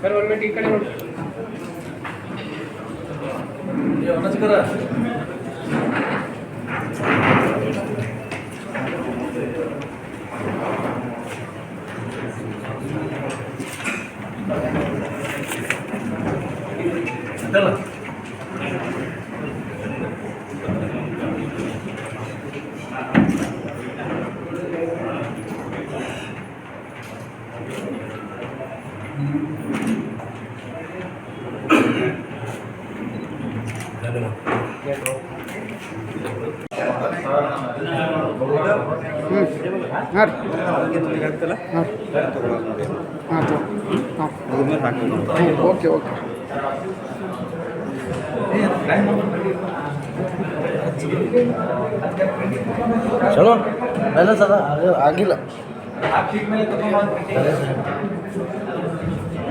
Sir ಒಂದು minute ಈ ಕಡೆ ನೋಡಿ ಹಾಂ ರೀ ಹಾಂ ಹಾಂ ಹಾಂ ಹಾಂ ಓಕೆ ಓಕೆ ಚಲೋ ಬ್ಯಾಲೆನ್ಸ್ ಅದ ಆಗಿಲ್ಲ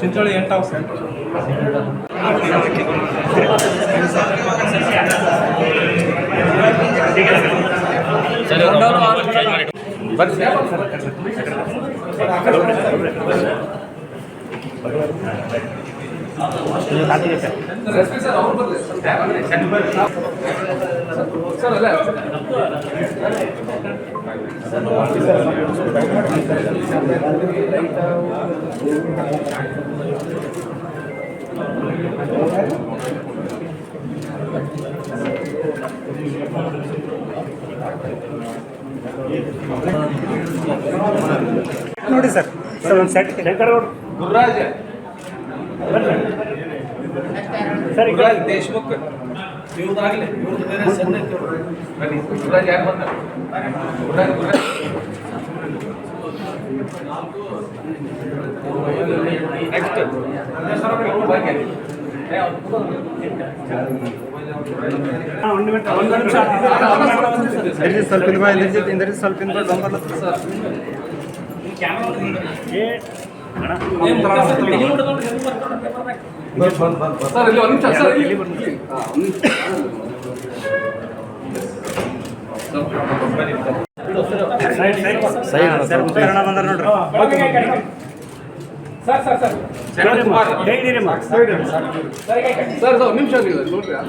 ಚಿಂಚೋಳಿ ಎಂಟು ಹೌಸ್ ಅಲ್ಲ ನೋಡಿ ಸರ್ ಸರ್ ಒಂದು ಸೆಟ್ ಶಂಕರ್ ಗುರುರಾಜ ಸರ್ ಈಗ ಗುರುರಾಜ್ ದೇಶಮುಖ್ ಇವ್ರದ್ದಾಗಲಿ ಇವ್ರದ್ದು ಬೇರೆ ಸಣ್ಣ. ಬನ್ನಿ ಗುರುರಾಜ್ ಯಾರು ಬಂದ ಗುರುರಾಜ್ ಗುರುರಾಜ್. ನೆಕ್ಸ್ಟ್ ಭಾಗ್ಯ ಏ, ಅವ್ನು ಕೂತ್ಕೊಳ್ಳಿ. ಹಾಂ ಒಂದು ನಿಮಿಷ ಒಂದು ನಿಮಿಷ. ಸ್ವಲ್ಪ ಇಂದ ಬಾ, ಇಂದ್ರಜಿತ್ ಇಂದ್ರಜಿತ್ ಸ್ವಲ್ಪ ಇಂದ ಬಾ, ಡೊಂಬರ್ಲ. ಏ ಅಣ್ಣ ಏನ್ ಮುಖ್ಯ ಸರ್, ಸರ್ ಇಲ್ಲಿ ಒಂದು ನಿಮಿಷ ಸರ್ ಇಲ್ಲಿ. ಬನ್ನಿ. Sir. Sir sir sir sir sir sir sir ಒಂದು ನಿಮಿಷ ಆಗಿಲ್ಲ ನೋಡ್ರಿ ಹಾಂ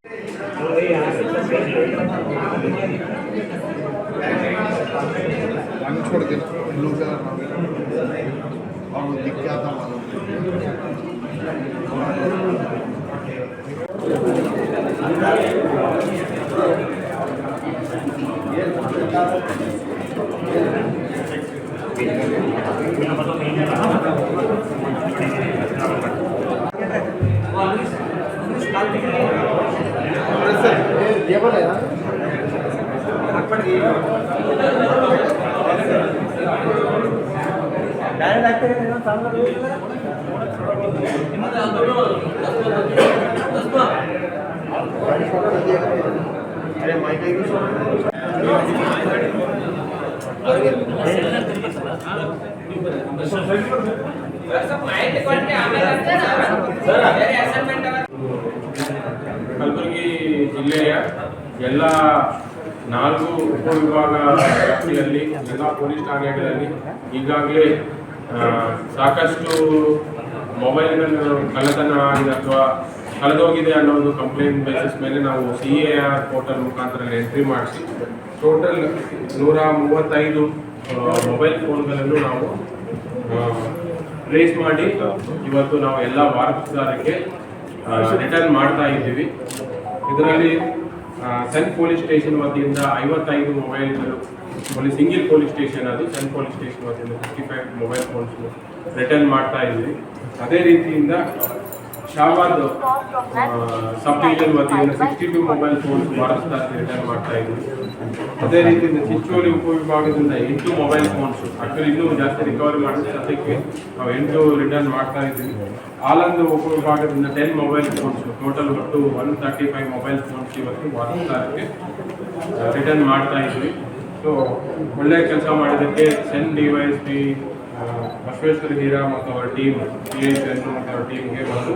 अरे माइक ಕಲಬುರಗಿ ಜಿಲ್ಲೆಯ ಎಲ್ಲ ನಾಲ್ಕು ಉಪವಿಭಾಗ ವ್ಯಾಪ್ತಿಯಲ್ಲಿ, ಎಲ್ಲ ಪೊಲೀಸ್ ಠಾಣೆಗಳಲ್ಲಿ ಈಗಾಗಲೇ ಸಾಕಷ್ಟು ಮೊಬೈಲ್ಗಳನ್ನು ಕಳ್ಳತನ ಆಗಿದೆ ಅಥವಾ ಕಳೆದೋಗಿದೆ ಅನ್ನೋ ಒಂದು ಕಂಪ್ಲೇಂಟ್ ಬೇಸಿಸ್ ಮೇಲೆ ನಾವು ಸಿ ಎ ಆರ್ ಪೋರ್ಟಲ್ ಮುಖಾಂತರ ಎಂಟ್ರಿ ಮಾಡಿಸಿ ಟೋಟಲ್ ನೂರ ಮೂವತ್ತೈದು ಮೊಬೈಲ್ ಫೋನ್ಗಳನ್ನು ನಾವು ಟ್ರೇಸ್ ಮಾಡಿ. ಇವತ್ತು ನಾವು ಎಲ್ಲ ವಾರಸುದಾರಕ್ಕೆ ರಿಟರ್ನ್ ಮಾಡ್ತಾ ಇದ್ದೀವಿ. ಇದರಲ್ಲಿ ಸೆನ್ ಪೊಲೀಸ್ ಸ್ಟೇಷನ್ ವತಿಯಿಂದ ಐವತ್ತೈದು ಮೊಬೈಲ್ಗಳು ಒಂದು ಸಿಂಗಿಲ್ ಪೊಲೀಸ್ ಸ್ಟೇಷನ್ ಅದು ಸೆನ್ ಪೊಲೀಸ್ ಸ್ಟೇಷನ್ ವತಿಯಿಂದ fifty five mobile phones return ಮಾಡ್ತಾ ಇದ್ದೀವಿ. ಅದೇ ರೀತಿಯಿಂದ ಶಾಬಾದ್ ಸಬ್ ಡಿವಿಷನ್ ವತಿಯಿಂದ ಸಿಕ್ಸ್ಟಿ ಟು ಮೊಬೈಲ್ ಫೋನ್ಸ್ ಮಾಡಿಸ್ತಾ ರಿಟರ್ನ್ ಮಾಡ್ತಾ ಇದ್ದೀವಿ ಅದೇ ರೀತಿಯಿಂದ ಚಿಂಚೋಳಿ ಉಪವಿಭಾಗದಿಂದ ಎಂಟು ಮೊಬೈಲ್ ಫೋನ್ಸ್ ಆಕ್ಚುಲಿ ಇನ್ನೂ ಜಾಸ್ತಿ ರಿಕವರಿ ಮಾಡಿದ್ರೆ ಅದಕ್ಕೆ ನಾವು ಎಂಟು ರಿಟರ್ನ್ ಮಾಡ್ತಾ ಇದ್ದೀವಿ. ಆಲಂದ ಉಪವಿಭಾಗದಿಂದ ಟೆನ್ ಮೊಬೈಲ್ ಫೋನ್ಸ್ ಟೋಟಲ್ ಒಟ್ಟು one thirty five mobile phones ಇವತ್ತು ವಾರಸ್ದಾರಕ್ಕೆ ರಿಟರ್ನ್ ಮಾಡ್ತಾ ಇದ್ವಿ ಸೊ ಒಳ್ಳೆ ಕೆಲಸ ಮಾಡಿದ್ದಕ್ಕೆ CEN D Y S P Basaveshwara Heera ಮತ್ತು ಅವರ ಟೀಮ್ ಪಿ ಎಚ್ ಎನ್ ಮತ್ತು ಅವರ ಟೀಮ್ಗೆ ಬಂದು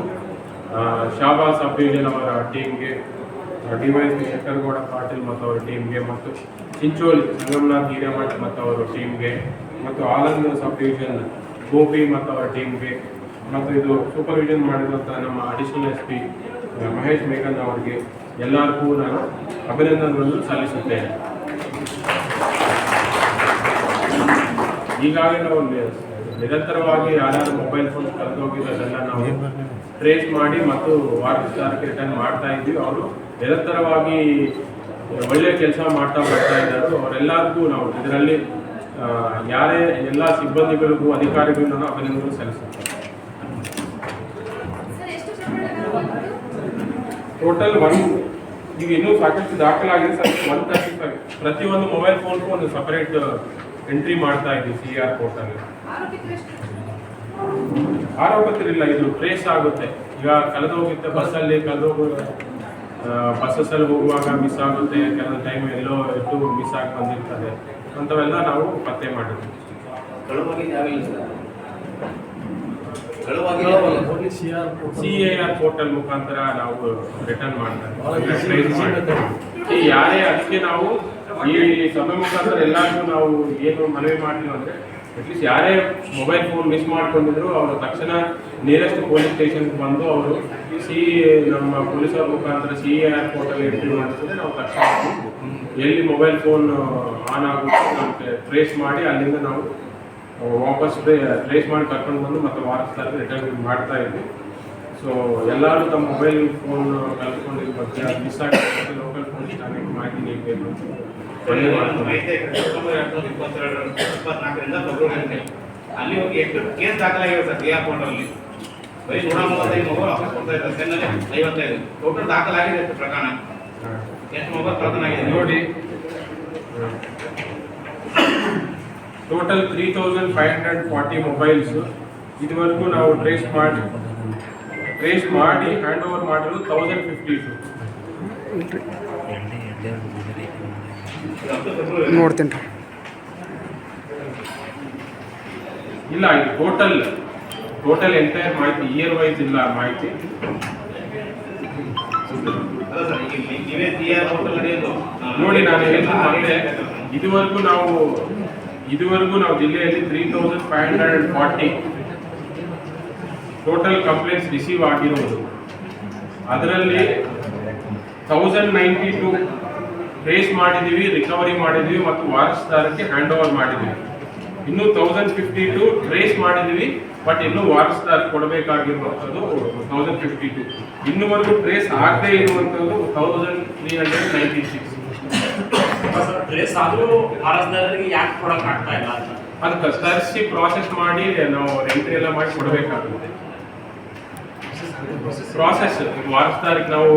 ಶಾಬಾಸ್ ಡಿವಿಷನ್ ಅವರ ಟೀಮ್ಗೆ D Y S P Shankargouda Patil ಮತ್ತು ಅವರ ಟೀಮ್ಗೆ ಮತ್ತು ಚಿಂಚೋಲಿ ಸಂಗಮನಾಥ್ ಹಿರೇಮಠ್ ಮತ್ತು ಅವರ ಟೀಮ್ಗೆ ಮತ್ತು ಆಲಂದ ಸಬ್ ಡಿವಿಷನ್ ಗೋಪಿ ಮತ್ತು ಅವರ ಟೀಮ್ಗೆ ಮತ್ತು ಇದು ಸೂಪರ್ವಿಷನ್ ಮಾಡಿದಂಥ ನಮ್ಮ ಅಡಿಷನಲ್ ಎಸ್ ಪಿ ಮಹೇಶ್ ಮೇಘನ್ ಅವರಿಗೆ ಎಲ್ಲರಿಗೂ ನಾನು ಅಭಿನಂದನೆಗಳನ್ನು ಸಲ್ಲಿಸುತ್ತೇನೆ. ಈಗಾಗಲೇ ನಾವು ನಿರಂತರವಾಗಿ ಯಾರ್ಯಾರು ಮೊಬೈಲ್ ಫೋನ್ ಕಳೆದೋಗಿರೋದೆಲ್ಲ ನಾವು ಟ್ರೇಸ್ ಮಾಡಿ ಮತ್ತು ವಾರಸ್ದಾರಕ್ಕೆ ರಿಟರ್ನ್ ಮಾಡ್ತಾ ಇದ್ವಿ ಅವರು ನಿರಂತರವಾಗಿ ಒಳ್ಳೆಯ ಕೆಲಸ ಮಾಡ್ತಾ ಬರ್ತಾ ಇದ್ದಾರೆ. ಅವರೆಲ್ಲರಿಗೂ ನಾವು ಇದರಲ್ಲಿ ಆ, ಯಾರೇ ಎಲ್ಲ ಸಿಬ್ಬಂದಿಗಳಿಗೂ ಅಧಿಕಾರಿಗಳಿಗೂ ಅಭಿನಂದನೆ ಸಲ್ಲಿಸುತ್ತೇವೆ. ಸರ್ ಎಷ್ಟು ಪ್ರಕರಣಗಳು ಟೋಟಲ್ ಒನ್ ಈಗ ಇನ್ನೂ ಸಾಕಷ್ಟು ದಾಖಲಾಗಿದೆ ಸರ್. ಒನ್ ತರ್ಟಿ ಫೈವ್ ಪ್ರತಿಯೊಂದು ಮೊಬೈಲ್ ಫೋನ್ಗೂ ಒಂದು ಸಪರೇಟ್ ಎಂಟ್ರಿ ಮಾಡ್ತಾ ಇದ್ದೀವಿ ಸಿ ಆರ್ ಪೋರ್ಟಲ್ ಆರೋಪಿತರು ಎಷ್ಟು ಇದು ಟ್ರೇಸ್ ಆಗುತ್ತೆ. ಈಗ ಕಳೆದೋಗಿದ್ದ ಬಸ್ಸಲ್ಲಿ ಕಳೆದೋಗೋ ಬಸ್ಸಲ್ಲಿ ಹೋಗುವಾಗ ಮಿಸ್ ಆಗುತ್ತೆ ಕೆಲವೊಂದು ಟೈಮ್ ಎಲ್ಲೋ ಇಟ್ಟು ಮಿಸ್ ಆಗಿ ಬಂದಿರ್ತದೆ. ಅಂಥವೆಲ್ಲ ನಾವು ಪತ್ತೆ ಮಾಡಿದ್ವಿ. ಸಿ ಎ ಆರ್ ಪೋರ್ಟಲ್ ಮುಖಾಂತರ ನಾವು ರಿಟರ್ನ್ ಮಾಡ್ತಾರೆ ಯಾರೇ ಅದಕ್ಕೆ ನಾವು ಈ ಸಭೆ ಮುಖಾಂತರ ಎಲ್ಲರಿಗೂ ನಾವು ಏನು ಮನವಿ ಮಾಡ್ತೀವಿ ಅಂದ್ರೆ ಅಟ್ಲೀಸ್ಟ್ ಯಾರೇ ಮೊಬೈಲ್ ಫೋನ್ ಮಿಸ್ ಮಾಡ್ಕೊಂಡಿದ್ರು, ಅವರು ತಕ್ಷಣ ನಿಯರೆಸ್ಟ್ ಪೊಲೀಸ್ ಸ್ಟೇಷನ್ಗೆ ಬಂದು ಅವರು ಸಿ ನಮ್ಮ ಪೊಲೀಸರ ಮುಖಾಂತರ C A R portal entry ಮಾಡಿಸಿದ್ರೆ ನಾವು ತಕ್ಷಣ ಎಲ್ಲಿ ಮೊಬೈಲ್ ಫೋನ್ ಆನ್ ಆಗುತ್ತೆ ನಮಗೆ ಟ್ರೇಸ್ ಮಾಡಿ ಅಲ್ಲಿಂದ ನಾವು ವಾಪಸ್ ಟ್ರೇಸ್ ಮಾಡಿ ಕರ್ಕೊಂಡು ಬಂದು ಮತ್ತೆ ತರ ರಿಟರ್ನ್ ಮಾಡ್ತಾ ಇದ್ವಿ. ಸೊ ಎಲ್ಲರೂ ತಮ್ಮ ಮೊಬೈಲ್ ಫೋನ್ ಕಲ್ತ್ಕೊಂಡಿರೋ ಬಗ್ಗೆ ಮಿಸ್ ಆಗಿ ಲೋಕಲ್ ಪೊಲೀಸ್ ಠಾಣೆಗೆ ಮಾಹಿತಿ ನೀಡಬೇಕು ಒಳ್ಳೆ ಮಾಡ್ತಾರೆ ಮಾಡ್ತೀನಿ. ಇಪ್ಪತ್ನಾಲ್ಕರಿಂದ ಫೆಬ್ರವರಿ ಹದಿನೈದು. ಅಲ್ಲಿ ಹೋಗಿ ಎಷ್ಟು ಕೇಸ್ ದಾಖಲಾಗಿವೆ ಸರ್ ಡಿ ಅಲ್ಲಿ ಬರೀ ನೂರ ಮೂವತ್ತೈದು ಮೊಬೈಲ್ ವಾಪಸ್ ಕೊಡ್ತಾ ಇದ್ದಾರೆ. ಸೆನ್ನಲ್ಲಿ ಐವತ್ತೈದು. ಟೋಟಲ್ ದಾಖಲಾಗಿದೆ ಎಷ್ಟು ಪ್ರಕರಣ. ಎಷ್ಟು ಮೊಬೈಲ್ ಪ್ರಕರಣ ಆಗಿದೆ? ನೋಡಿ. Total three thousand five hundred forty mobiles ಇದುವರೆಗೂ ನಾವು ಟ್ರೇಸ್ ಮಾಡಿ ಟ್ರೇಸ್ ಮಾಡಿ ಹ್ಯಾಂಡ್ ಓವರ್ ಮಾಡಿರೋದು ತೌಸಂಡ್ ಫಿಫ್ಟಿ ಟು ನೋಡ್ತೀನಿ ಇಲ್ಲ ಇದು ಟೋಟಲ್ ಟೋಟಲ್ ಎಂಟೈರ್ ಮಾಹಿತಿ ಇಯರ್ ವೈಸ್ ಇಲ್ಲ ಮಾಹಿತಿ. ನೋಡಿ ನಾನು ಹೇಳಿದ್ರೆ ಇದುವರೆಗೂ ನಾವು ಇದುವರೆಗೂ ನಾವು ಜಿಲ್ಲೆಯಲ್ಲಿ three thousand five hundred and forty total complaints receive ಆಗಿರೋದು. ಅದರಲ್ಲಿ ತೌಸಂಡ್ ನೈಂಟಿ ಟು ಟ್ರೇಸ್ ಮಾಡಿದ್ದೀವಿ ರಿಕವರಿ ಮಾಡಿದ್ದೀವಿ ಮತ್ತು ವಾರಸ್ದಾರಕ್ಕೆ ಹ್ಯಾಂಡ್ ಓವರ್ ಮಾಡಿದ್ದೀವಿ ಇನ್ನು ತೌಸಂಡ್ ಫಿಫ್ಟಿ ಟು ಟ್ರೇಸ್ ಮಾಡಿದ್ದೀವಿ ಬಟ್ ಇನ್ನು ವಾರಸ್ದಾರ್ ಕೊಡಬೇಕಾಗಿರುವಂಥದ್ದು ತೌಸಂಡ್ ಫಿಫ್ಟಿ ಟು ಇನ್ನುವರೆಗೂ ಟ್ರೇಸ್ ಆಗದೆ ಇರುವಂಥದ್ದು thousand three hundred ninety six trace ಆದರೂ ವಾರಸ್ದಾರರಿಗೆ ಯಾಕೆ ಕೊಡೋಕ್ಕಾಗ್ತಾ ಇಲ್ಲ ಅದಕ್ಕೆ ತರಿಸಿ ಪ್ರಾಸೆಸ್ ಮಾಡಿ ನಾವು ಎಂಟ್ರಿ ಎಲ್ಲ ಮಾಡಿ ಕೊಡಬೇಕಾಗುತ್ತೆ. ಪ್ರಾಸೆಸ್ ವಾರಸ್ದಾರಿಗೆ ನಾವು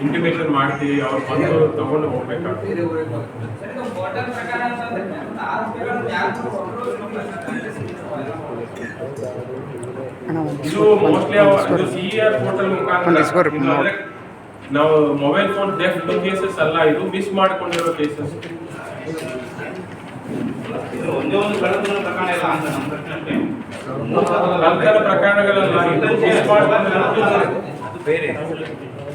ಇಂಟಿಮೇಷನ್ ಮಾಡ್ತೀವಿ ಅವ್ರು ಬಂದು ತಗೊಂಡು ಇದು ಮೋಸ್ಟ್ಲಿ ಇದು ಸಿ ಆರ್ ಪೋರ್ಟಲ್. ಮುಖಾಂತರ ನಾವು ಮೊಬೈಲ್ ಫೋನ್ ಡೆಫ್ಟ್ ಕೇಸಸ್ ಅಲ್ಲ ಇದು ಮಿಸ್ ಮಾಡ್ಕೊಂಡಿರೋ ಕೇಸಸ್ ಇದು ಒಂದೇ ಒಂದು ಕಳೆದ ಪ್ರಕರಣ ಇಲ್ಲ ಅಂತ ನಮ್ಮ ನಂತರ ಪ್ರಕರಣಗಳಲ್ಲಿ ಬೇರೆ.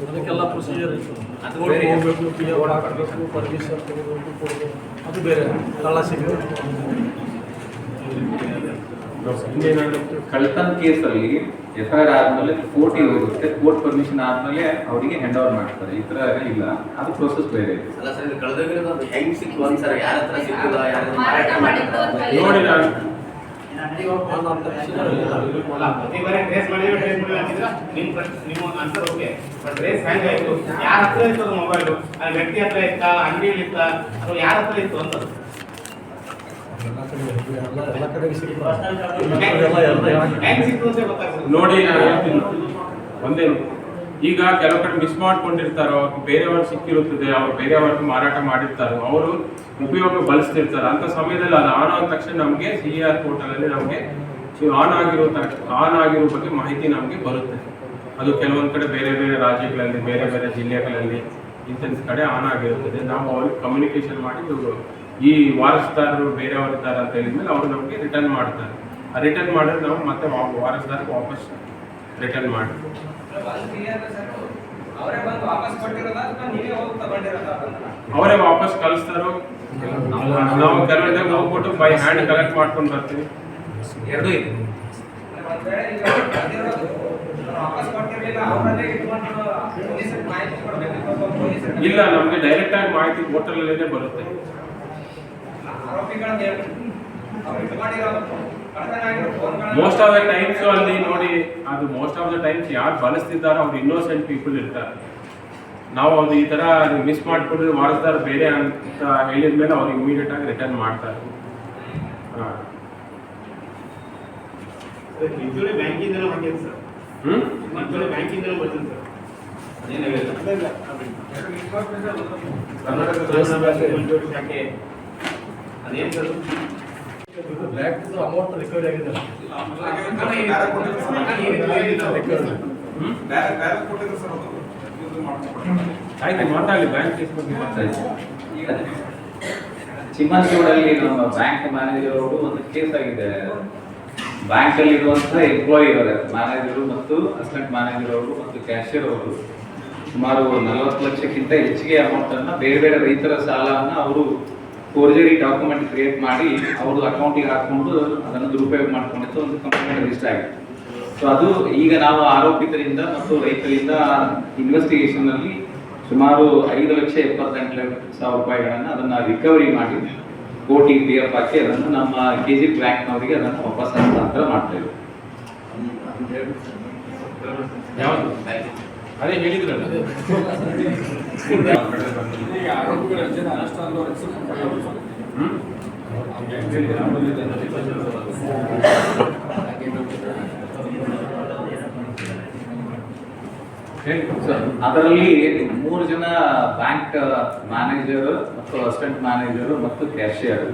ಅದಕ್ಕೆಲ್ಲ ಪ್ರೊಸೀಜರ್ ಇತ್ತು. ಅದು ಹೋಗ್ಬೇಕು ಪಿ ಎ ಹಾಕಬೇಕು. ಪರ್ಮಿಷನ್ ತಗೋಬೇಕು ಕೊಡಬೇಕು ಅದು ಬೇರೆ. ಕಳ್ಳ ಇನ್ನೇನಾದ್ರು ಕಳ್ತನ ಕೇಸಲ್ಲಿ ಎಫ್ ಐ ಆರ್ ಆದ್ಮೇಲೆ ಕೋರ್ಟ್ ಹೋಗುತ್ತೆ. ಕೋರ್ಟ್ ಪರ್ಮಿಷನ್ ಆದ್ಮೇಲೆ ಅವರಿಗೆ ಹ್ಯಾಂಡ್ ಓವರ್ ಮಾಡ್ತಾರೆ. ಈ ತರ ಇಲ್ಲ. ಅದು ಪ್ರೊಸೆಸ್ ಬೇರೆ ಇದೆ. ಅಲ್ಲ ಸರ್ ಕಳೆದೋಗಿರೋದು ಅದು ಹೆಂಗ್ ಸಿಕ್ತು ಒಂದ್ಸರ ಯಾರ ಹತ್ರ ಸಿಕ್ಕಿಲ್ಲ ಯಾರ ನೋಡಿ ನಾನು ಪ್ರತಿ ಬಾರಿ ಟ್ರೇಸ್ ಮಾಡಿದ್ರೆ ಟ್ರೇಸ್ ಮಾಡಿಲ್ಲ ಅಂತಿದ್ರೆ ನಿಮ್ಮ ಪ್ರಶ್ನೆ ನಿಮ್ಮ ಆನ್ಸರ್ ಓಕೆ ಬಟ್ ಟ್ರೇಸ್ ಹೆಂಗ್ ಆಯ್ತು? ಯಾರ ಹತ್ರ ಇತ್ತು ಅದು ಮೊಬೈಲ್ ವ್ಯಕ್ತಿ ಹತ್ರ ಇತ್ತ? ಅಂಗಡಿಯಲ್ಲಿ ಇತ್ತ? ಅಥವಾ ಯಾರ ಹತ್ರ ಇತ್ತು ಅಂತ. ನೋಡಿ ನಾನು ಹೇಳ್ತೀನಿ. ಒಂದೇ ಈಗ ಕೆಲವು ಕಡೆ ಮಿಸ್ ಮಾಡ್ಕೊಂಡಿರ್ತಾರೋ, ಬೇರೆಯವ್ರು ಸಿಕ್ಕಿರುತ್ತದೆ, ಅವ್ರು ಬೇರೆಯವ್ರಿಗೆ ಮಾರಾಟ ಮಾಡಿರ್ತಾರೋ, ಅವರು ಉಪಯೋಗ ಬಳಸ್ತಿರ್ತಾರೆ. ಅಂತ ಸಮಯದಲ್ಲಿ ಅದು ಆನ್ ಆದ ತಕ್ಷಣ ನಮಗೆ ಸಿ ಆರ್ ಪೋರ್ಟಲಲ್ಲಿ ನಮಗೆ ಆನ್ ಆಗಿರೋ ತಕ್ಷಣ ಆನ್ ಆಗಿರೋ ಬಗ್ಗೆ ಮಾಹಿತಿ ನಮಗೆ ಬರುತ್ತೆ. ಅದು ಕೆಲವೊಂದು ಕಡೆ ಬೇರೆ ಬೇರೆ ರಾಜ್ಯಗಳಲ್ಲಿ, ಬೇರೆ ಬೇರೆ ಜಿಲ್ಲೆಗಳಲ್ಲಿ ಇಂಥ ಕಡೆ ಆನ್ ಆಗಿರುತ್ತದೆ. ನಾವು ಅವ್ರಿಗೆ ಕಮ್ಯುನಿಕೇಷನ್ ಮಾಡಿ ಈ ವಾರಸ್ದಾರರು ಬೇರೆಯವ್ರಿದ್ದಾರೆ ಅಂತ ಹೇಳಿದ್ಮೇಲೆ ಅವರು ನಮಗೆ ರಿಟರ್ನ್ ಮಾಡ್ತಾರೆ. ಆ ರಿಟರ್ನ್ ಮಾಡಿದ್ರೆ ನಾವು ಮತ್ತೆ ವಾ- ವಾರಸ್ದಾರಕ್ಕೆ ವಾಪಸ್ ರಿಟರ್ನ್ ಮಾಡಿ ಅವರೇ ಬಂದು ವಾಪಸ್ ಕಳಿಸ್ತಾರೋ? ನಾವು ಕೆಲವೊಂದಾಗ ಹೋಗ್ಬಿಟ್ಟು ಬೈ ಹ್ಯಾಂಡ್ ಕಲೆಕ್ಟ್ ಮಾಡ್ಕೊಂಡು ಬರ್ತೀವಿ. ಎರಡೂ ಇದೆ. ಇಲ್ಲ ನಮಗೆ ಡೈರೆಕ್ಟ್ ಆಗಿ ಮಾಹಿತಿ ಹೋಟೆಲ್ ಬರುತ್ತೆ. ಮೋಸ್ಟ್ ಆಫ್ ದ ಟೈಮ್ಸ್ ಅಲ್ಲಿ ನೋಡಿ ಅದು ಮೋಸ್ಟ್ ಆಫ್ ದ ಟೈಮ್ಸ್ ಯಾರು ಬಳಸ್ತಿದ್ದಾರೋ ಅವ್ರು ಇನ್ನೋಸೆಂಟ್ ಪೀಪಲ್ ಇರ್ತಾರೆ. ನಾವು ಅದು ಈ ತರ ಮಿಸ್ ಮಾಡ್ಕೊಂಡ್ರೆ ಮಾಡಿಸ್ತಾರೆ ಬೇರೆ ಅಂತ ಹೇಳಿದ ಮೇಲೆ ಅವ್ರು ಇಮಿಡಿಯೇಟ್ ಆಗಿ ರಿಟರ್ನ್ ಮಾಡ್ತಾರೆ. ಕರ್ನಾಟಕ ಅದೇನು ಸರ್? ಅಮೌಂಟ್ ರಿಕವರಿ ಆಗಿದೆ ಹ್ಮ್. ಆಯ್ತು ಮಾತಾಡಲಿ ಬ್ಯಾಂಕ್ ನಮ್ಮ ಬ್ಯಾಂಕ್ ಮ್ಯಾನೇಜರ್ ಅವರು ಒಂದು ಕೇಸ್ ಆಗಿದೆ. ಬ್ಯಾಂಕ್ ಅಲ್ಲಿ ಇರುವಂತಹ ಎಂಪ್ಲಾಯಿ ಅವರೇ ಮ್ಯಾನೇಜರು ಮತ್ತು ಅಸಿಸ್ಟೆಂಟ್ ಮ್ಯಾನೇಜರ್ ಅವರು ಮತ್ತು ಕ್ಯಾಶಿಯರ್ ಅವರು ಸುಮಾರು ನಲವತ್ತು ಲಕ್ಷಕ್ಕಿಂತ ಹೆಚ್ಚಿಗೆ ಅಮೌಂಟ್ ಅನ್ನ ಬೇರೆ ಬೇರೆ ರೈತರ ಸಾಲವನ್ನ ಅವರು ಫೋರ್ಜರಿ ಡಾಕ್ಯುಮೆಂಟ್ ಕ್ರಿಯೇಟ್ ಮಾಡಿ ಅವ್ರದ್ದು ಅಕೌಂಟಿಗೆ ಹಾಕೊಂಡು ಅದನ್ನು ದುರುಪಯೋಗ ಮಾಡ್ಕೊಂಡಿದ್ದು ಒಂದು ಕಂಪ್ಲೇಂಟ್ ರಿಜಿಸ್ಟರ್ ಆಗಿತ್ತು ಸೊ ಅದು ಈಗ ನಾವು ಆರೋಪಿತರಿಂದ ಮತ್ತು ರೈತರಿಂದ ಇನ್ವೆಸ್ಟಿಗೇಷನ್ ಅಲ್ಲಿ ಸುಮಾರು ಐದು ಲಕ್ಷ ಎಪ್ಪತ್ತೆಂಟು ಸಾವಿರ ರೂಪಾಯಿಗಳನ್ನು ಅದನ್ನು ರಿಕವರಿ ಮಾಡಿ ಕೋಟಿ ಪಿ ಎಫ್ ಹಾಕಿ ಅದನ್ನು ನಮ್ಮ ಕೆ ಜಿ ಬ್ಯಾಂಕ್ನವರಿಗೆ ಅದನ್ನು ವಾಪಸ್ ಹಸ್ತಾಂತರ ಮಾಡ್ತೇವೆ ಯಾವುದು? ಅದೇ ಹೇಳಿದ್ರಲ್ಲ. ಅದರಲ್ಲಿ ಮೂರು ಜನ ಬ್ಯಾಂಕ್ ಮ್ಯಾನೇಜರ್ ಮತ್ತು ಅಸಿಸ್ಟೆಂಟ್ ಮ್ಯಾನೇಜರ್ ಮತ್ತು ಕ್ಯಾಶಿಯರ್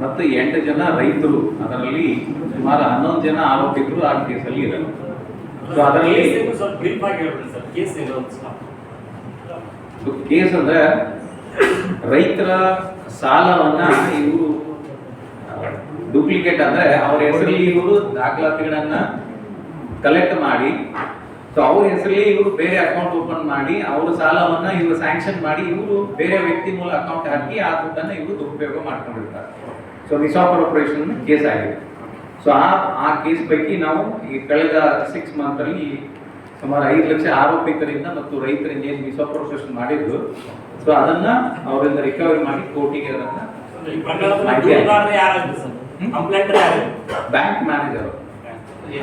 ಮತ್ತು ಎಂಟು ಜನ ರೈತರು. ಅದರಲ್ಲಿ ಸುಮಾರು ಹನ್ನೊಂದು ಜನ ಆರೋಪಿತರು ಆ ಕೇಸಲ್ಲಿ ಇರಲ್ಲ ಸೊ ಅದರಲ್ಲಿ ಸ್ವಲ್ಪ ಬ್ರೀಫ್ ಆಗಿ ಹೇಳ್ಬಿಡಿ ಸರ್ ಕೇಸ್ ಅಂದ್ರೆ ರೈತರ ಸಾಲವನ್ನ ಇವರು ಡೂಪ್ಲಿಕೇಟ್ ಅಂದ್ರೆ ಅವ್ರ ಹೆಸರಲ್ಲಿ ಇವರು ದಾಖಲಾತಿಗಳನ್ನ ಕಲೆಕ್ಟ್ ಮಾಡಿ ಸೊ ಅವ್ರ ಹೆಸರಲ್ಲಿ ಇವರು ಬೇರೆ ಅಕೌಂಟ್ ಓಪನ್ ಮಾಡಿ, ಅವ್ರ ಸಾಲವನ್ನ ಇವರು ಸ್ಯಾಂಕ್ಷನ್ ಮಾಡಿ, ಇವರು ಬೇರೆ ವ್ಯಕ್ತಿ ಮೂಲ ಅಕೌಂಟ್ ಹಾಕಿ ಆ ದುಡ್ಡನ್ನ ಇವರು ದುರುಪಯೋಗ ಮಾಡ್ಕೊಂಡಿರ್ತಾರೆ. ಸೊ ಮಿಸ್ಆಪರೇಷನ್ ಕೇಸ್ ಆಗಿದೆ. ಸೊ ಆ ಆ ಕೇಸ್ ಪೈಕಿ ನಾವು ಈ ಕಳೆದ ಸಿಕ್ಸ್ ಮಂತ್ ಅಲ್ಲಿ ಸುಮಾರು ಐದು ಲಕ್ಷ ಆರೋಪಿತರಿಂದ ಮತ್ತು ರೈತರಿಂದ ಏನು ಮಿಸ್ಆಪರೇಷನ್ ಮಾಡಿದ್ರು. ಸೊ ಅದನ್ನ ಅವರಿಂದ ರಿಕವರಿ ಮಾಡಿ ಕೋರ್ಟಿಗೆ ಅದನ್ನ ಬ್ಯಾಂಕ್ ಮ್ಯಾನೇಜರ್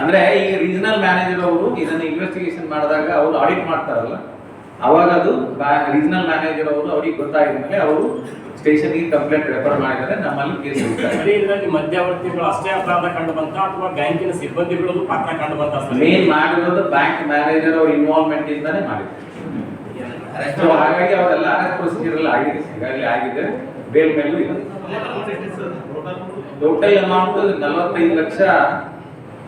ಅಂದ್ರೆ ಈ ರೀಜನಲ್ ಮ್ಯಾನೇಜರ್ ಅವರು ಇದನ್ನ ಇನ್ವೆಸ್ಟಿಗೇಷನ್ ಮಾಡಿದಾಗ ಅವರು ಆಡಿಟ್ ಮಾಡ್ತಾರಲ್ಲ? ಅವಾಗ ಅದು ರೀಜನಲ್ ಮ್ಯಾನೇಜರ್ ಅವರು ಅವ್ರಿಗೆ ಗೊತ್ತಾಗಿದ್ಮೇಲೆ ಅವರು ಸ್ಟೇಷನ್ಗೆ ಕಂಪ್ಲೇಂಟ್ ರೆಫರ್ ಮಾಡಿದರೆ ನಮ್ಮಲ್ಲಿ ಕೇಸ್ ಇದರಲ್ಲಿ ಮಧ್ಯವರ್ತಿಗಳು ಅಷ್ಟೇ ಅಪರಾಧ ಕಂಡು ಬಂತ ಅಥವಾ ಬ್ಯಾಂಕಿನ ಸಿಬ್ಬಂದಿಗಳು ಪಾತ್ರ ಕಂಡು ಬಂತ ಮೇನ್ ಮಾಡಿರೋದು ಬ್ಯಾಂಕ್ ಮ್ಯಾನೇಜರ್ ಅವ್ರ ಇನ್ವಾಲ್ವ್ಮೆಂಟ್ ಇಂದಾನೆ ಮಾಡಿದ್ರು ಹಾಗಾಗಿ ಅವರೆಲ್ಲ ಅರೆಸ್ಟ್ ಪ್ರೊಸೀಜರ್ ಎಲ್ಲ ಆಗಿದೆ ಈಗಾಗಲೇ ಆಗಿದೆ. ಬೇಲ್ ಮೇಲೂ ಇದೆ ಟೋಟಲ್ ಅಮೌಂಟ್ ನಲವತ್ತೈದು ಲಕ್ಷ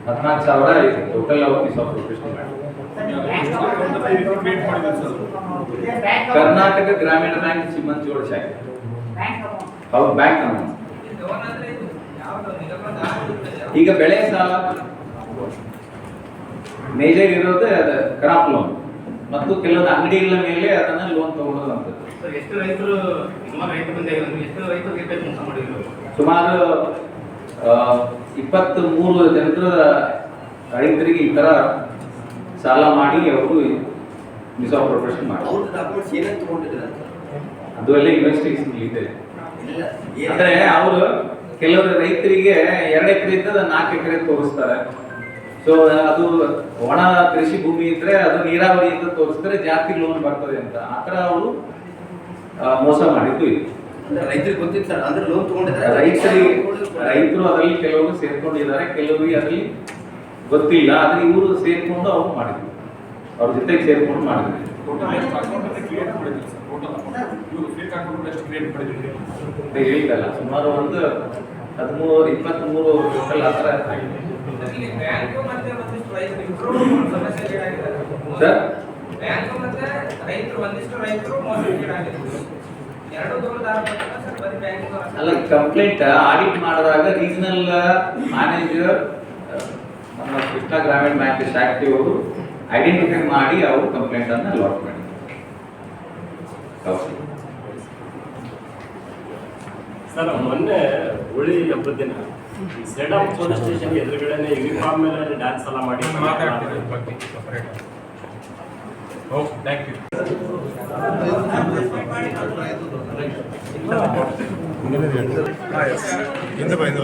ಹದಿನಾಲ್ಕು ಸಾವಿರ ಇದೆ. ಟೋಟಲ್ ಅವ್ರು ಸ್ವಲ್ಪ ಮಾಡಿ ಕರ್ನಾಟಕ ಗ್ರಾಮೀಣ ಬ್ಯಾಂಕ್ ಸಿಮ್ಮಂಚೋಳ ಶಾಖೆ. ಹೌದು ಬ್ಯಾಂಕ್ ಅಮೌಂಟ್ ಈಗ ಬೆಳೆ ಸಾಲ ಮೇಜರ್ ಇರೋದು ಅದು ಕ್ರಾಪ್ ಲೋನ್ ಮತ್ತು ಕೆಲವೊಂದು ಅಂಗಡಿಗಳ ಮೇಲೆ ಅದನ್ನ ಲೋನ್ ತಗೊಳ್ಳೋದು ಅಂತ. ಎಷ್ಟು ರೈತರು ಎಷ್ಟು ರೈತರು ಸುಮಾರು ಇಪ್ಪತ್ತ್ ಮೂರು ಜನರ ರೈತರಿಗೆ ಈ ತರ ಸಾಲ ಮಾಡಿ ಅವರು ಮಿಸ್ಅಪ್ರೋಪ್ರೇಷನ್ ಮಾಡಿ. ಅವ್ರ ಡಾಕ್ಯುಮೆಂಟ್ಸ್ ಏನೇನು ತಗೊಂಡಿದ್ರೆ ಅಂತ. ಅದು ಎಲ್ಲ ಇನ್ವೆಸ್ಟಿಗೇಷನ್ ಇದೆ. ಅಂದ್ರೆ ಅವರು ಕೆಲವರು ರೈತರಿಗೆ ಎರಡು ಎಕರೆ ಇದ್ದದ ನಾಲ್ಕು ಎಕರೆ ತೋರಿಸ್ತಾರೆ. ಸೊ ಅದು ಒಣ ಕೃಷಿ ಭೂಮಿ ಇದ್ರೆ ಅದು ನೀರಾವರಿ ಅಂತ ತೋರಿಸಿದ್ರೆ ಜಾಸ್ತಿ ಲೋನ್ ಬರ್ತದೆ ಅಂತ. ಆತರ ಅವರು ಮೋಸ ಮಾಡಿದ್ದು ಇದೆ. ರೈತರಿಗೆ ಗೊತ್ತಿತ್ತು ಸರ್ ಅಂದ್ರೆ ಲೋನ್ ತಗೊಂಡಿದ್ದಾರೆ. ರೈತರಿಗೆ ರೈತರು ಅದರಲ್ಲಿ ಕೆಲವರು ಸೇರ್ಕೊಂಡಿದ್ದಾರೆ ಕೆಲವರಿಗೆ ಅದರಲ್ಲಿ ಗೊತ್ತಿಲ್ಲ ಆದರೆ ಇವರು ಸೇರ್ಕೊಂಡು ಅವ್ರು ಮಾಡಿದ್ರು. ಅವ್ರ ಜೊತೆಗೆ ಸೇರ್ಕೊಂಡು ಮಾಡಿದ್ರು. ಹೇಳಿದ್ದಲ್ಲ ಸುಮಾರು ಒಂದು ಹದಿಮೂರು ಇಪ್ಪತ್ತ್ಮೂರು ಟೋಟಲ್ ಆ ಥರ ಸರ್ ಬ್ಯಾಂಕು ಮತ್ತೆ ರೈತರು ಒಂದಿಷ್ಟು ರೈತರು ಅಲ್ಲ ಕಂಪ್ಲೇಂಟ್ ಆಡಿಟ್ ಮಾಡಿದಾಗ ರೀಜನಲ್ ಮ್ಯಾನೇಜರ್ ನಮ್ಮ ಕೃಷ್ಣ ಗ್ರಾಮೀಣ ಬ್ಯಾಂಕ್ ಶಾಖೆ ಅವರು ಐಡೆಂಟಿಫೈ ಮಾಡಿ ಅವರು ಕಂಪ್ಲೇಂಟ್ ಅನ್ನು ಅಲಾಟ್ ಮಾಡಿದ್ದಾರೆ ಸರ್ ಮೊನ್ನೆ ಹೋಳಿ ಹಬ್ಬದ ದಿನ ಸೆಡಮ್ ಪೊಲೀಸ್ ಸ್ಟೇಷನ್ ಎದುರುಗಡೆನೆ ಯೂನಿಫಾರ್ಮ್ ಮೇಲೆ ಡ್ಯಾನ್ಸ್ ಎಲ್ಲ ಮಾಡಿ. ಮಾತಾಡ್ತೀನಿ ಥ್ಯಾಂಕ್ ಯು ಹಿಂದೆ ಓಕೆ ಹಿಂದೆ ಯು